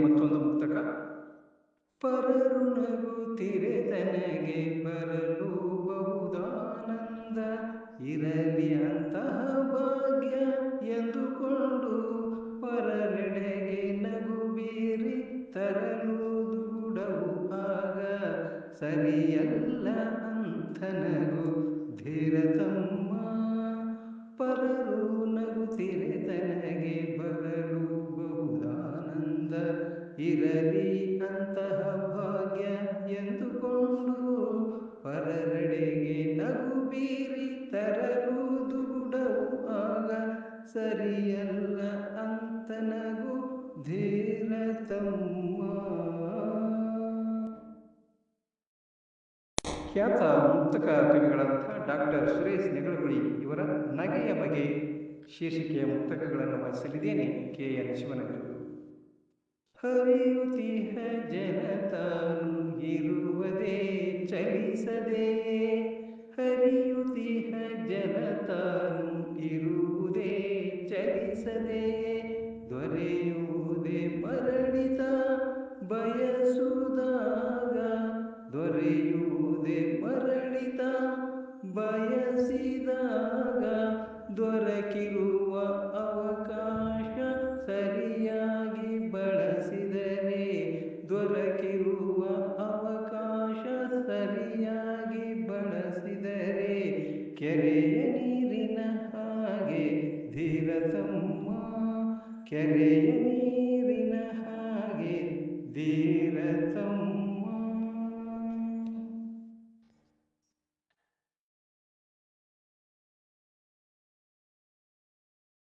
ಮತ್ತೊಂದು ಮುಕ್ತಕ ಪರರು ನಗುತ್ತಿರೆ ತನಗೆ ಬರಲು ಬಹುದಾನಂದ ಇರಲಿ ಅಂತಹ ಭಾಗ್ಯ ಎಂದುಕೊಂಡು ಪರರೆಡೆಗೆ ನಗು ಬೀರಿ ತರಲು ದೂಡವು ಆಗ ಸರಿಯಲ್ಲ ಅಂತ ನಗು ಧೀರತಮ್ಮ ಇರಲಿ ಅಂತಹ ಭಾಗ್ಯ ಎಂದುಕೊಂಡು ಪರರೆಡೆಗೆ ನಗು ಬೀರಿ ತರಲು ಬುಡವು ಆಗ ಸರಿಯಲ್ಲ ಅಂತ ನಗು ಧೀರತಮ್ಮ ಖ್ಯಾತ ಮುಕ್ತಕ ಕವಿಗಳಾದಂಥ ಡಾಕ್ಟರ್ ಸುರೇಶ್ ನೆಗಳಗುಳಿ ಇವರ ನಗೆಯ ಬಗೆ ಶೀರ್ಷಿಕೆಯ ಮುಕ್ತಕಗಳನ್ನು ವಾಚಿಸಲಿದ್ದೇನೆ ಕೆ ಎನ್ ಶಿವನಗರು. ಹರಿಯುತಿಹ ಜನತಾನು ಇರುವುದೇ ಚಲಿಸದೆ. ಹರಿಯುತಿಹ ಜನತಾನು ಇರುವುದೇ ಚಲಿಸದೆ. ದೊರೆಯುವುದೇ ಮರಳಿತ ಬಯಸುದಾಗ ದೊರೆಯುವುದೇ ಮರಳಿತ ಬಯಸಿದಾಗ ಕೆರೆಯ ನೀರಿನ ಹಾಗೆ ಧೀರತಮ್ಮ ಕೆರೆಯ ನೀರಿನ ಹಾಗೆ